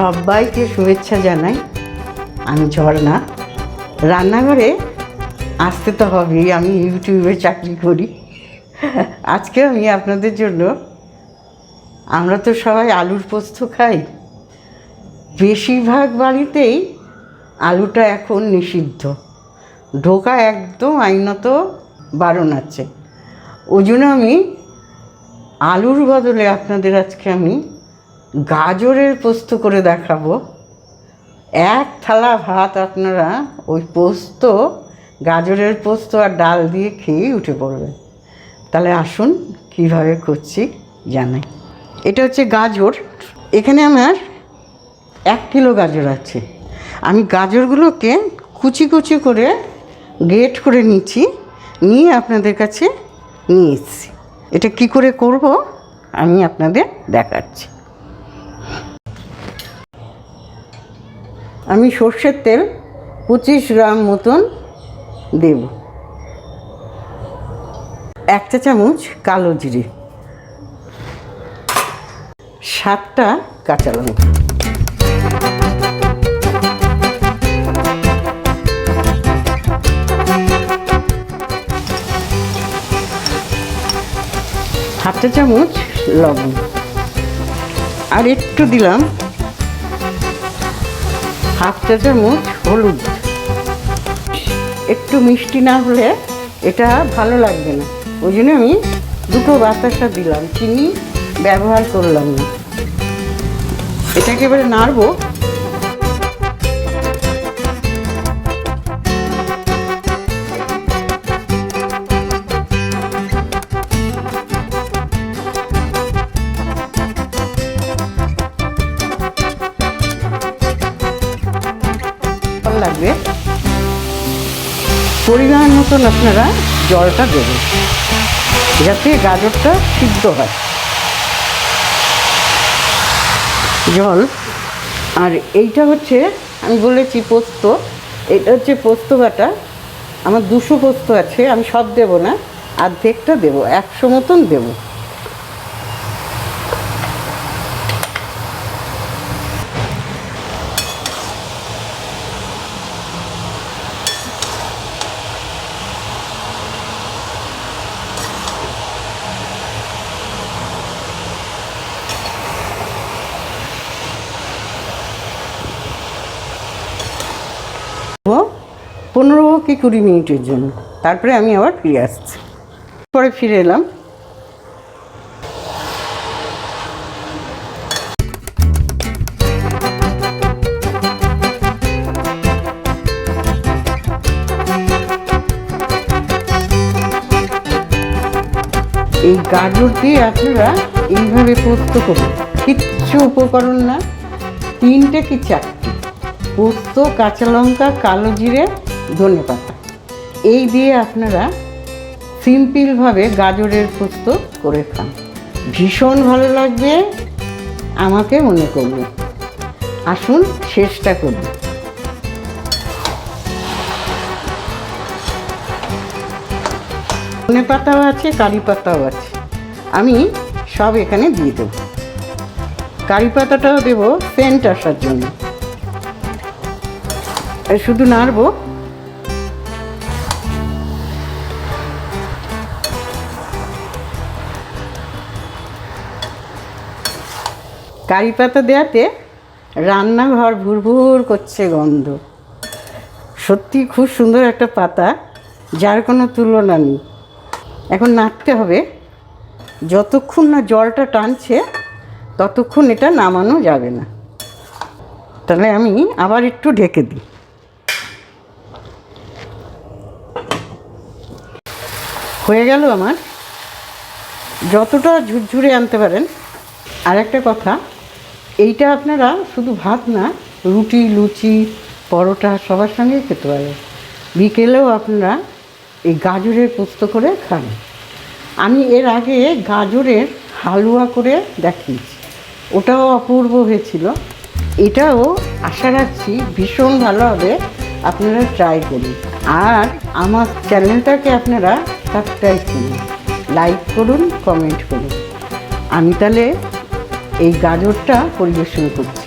সবাইকে শুভেচ্ছা জানাই। আমি ঝর্ণা। রান্নাঘরে আসতে তো হবেই, আমি ইউটিউবে চাকরি করি। আজকে আমি আপনাদের জন্য, আমরা তো সবাই আলুর পোস্ত খাই। বেশিরভাগ বাড়িতেই আলুটা এখন নিষিদ্ধ। ঢোকা একদম আইনত বারণ আছে। ওই জন্য আমি আলুর বদলে আপনাদের আজকে আমি গাজরের পোস্ত করে দেখাবো। এক থালা ভাত আপনারা ওই পোস্ত, গাজরের পোস্ত আর ডাল দিয়ে খেয়েই উঠে পড়বেন। তাহলে আসুন কীভাবে করছি জানাই। এটা হচ্ছে গাজর। এখানে আমার এক কিলো গাজর আছে। আমি গাজরগুলোকে কুচি কুচি করে গ্রেট করে নিচ্ছি, নিয়ে আপনাদের কাছে নিয়ে এসেছি। এটা কি করে করব আমি আপনাদের দেখাচ্ছি। আমি সর্ষের তেল পঁচিশ গ্রাম মতন দেব। এক চা চামচ কালো জিরে। সাতটা কাঁচা লঙ্কা। হাফ চা চামচ লবণ। আর একটু দিলাম হাফ চা চামচ হলুদ। একটু মিষ্টি না হলে এটা ভালো লাগবে না। ওই জন্য আমি দুটো বাতাসা দিলাম, চিনি ব্যবহার করলাম না। এটাকে এবারে নাড়বো। লাগবে। পরিমাণ মতন আপনারা জলটা দেবেন, যাতে গাজরটা সিদ্ধ হয়। জল, আর এইটা হচ্ছে আমি বলেছি পোস্ত, এটা হচ্ছে পোস্ত বাটা। আমার দুশো পোস্ত আছে, আমি সব দেবো না অর্ধেকটা দেবো, একশো মতন দেবো। পনেরো কি কুড়ি মিনিটের জন্য। তারপরে আমি আবার ফিরে আসছি। পরে ফিরে এলাম। এই গাজর দিয়ে আপনারা এইভাবে পোস্ত করুন। কিচ্ছু উপকরণ না। তিনটে কি চারটে? পোস্ত, কাঁচা লঙ্কা, কালো জিরে ধনে পাতা এই দিয়ে আপনারা সিম্পলভাবে গাজরের পোস্ত করে খান। ভীষণ ভালো লাগবে, আমাকে মনে করবে। আসুন, শেষটা করুন ধনে পাতাও আছে, কারি পাতাও আছে। আমি সব এখানে দিয়ে দেবো। কারি পাতাটাও দেবো সেন্ট আসার জন্য। শুধু নাড়বো। কারি পাতা দেওয়াতে রান্নাঘর ভুরভুর করছে গন্ধ। সত্যি খুব সুন্দর একটা পাতা, যার কোনো তুলনা নেই। এখন নাড়তে হবে। যতক্ষণ না জলটা টানছে, ততক্ষণ এটা নামানো যাবে না। তাহলে আমি আবার একটু ঢেকে দিই। হয়ে গেল আমার। যতটা ঝুরঝুরে আনতে পারেন। আর একটা কথা এইটা আপনারা শুধু ভাত না, রুটি, লুচি, পরোটা সবার সঙ্গে খেতে পারেন। বিকেলেও আপনারা এই গাজরের পোস্ত করে খান। আমি এর আগে গাজরের হালুয়া করে দেখিয়েছি। ওটাও অপূর্ব হয়েছিল। এটাও আশা রাখছি ভীষণ ভালো হবে। আপনারা ট্রাই করুন। আর আমার চ্যানেলটাকে আপনারা সাবস্ক্রাইব করুন লাইক করুন কমেন্ট করুন। আমি তাহলে এই গাজরটা পরিবেশন করছি।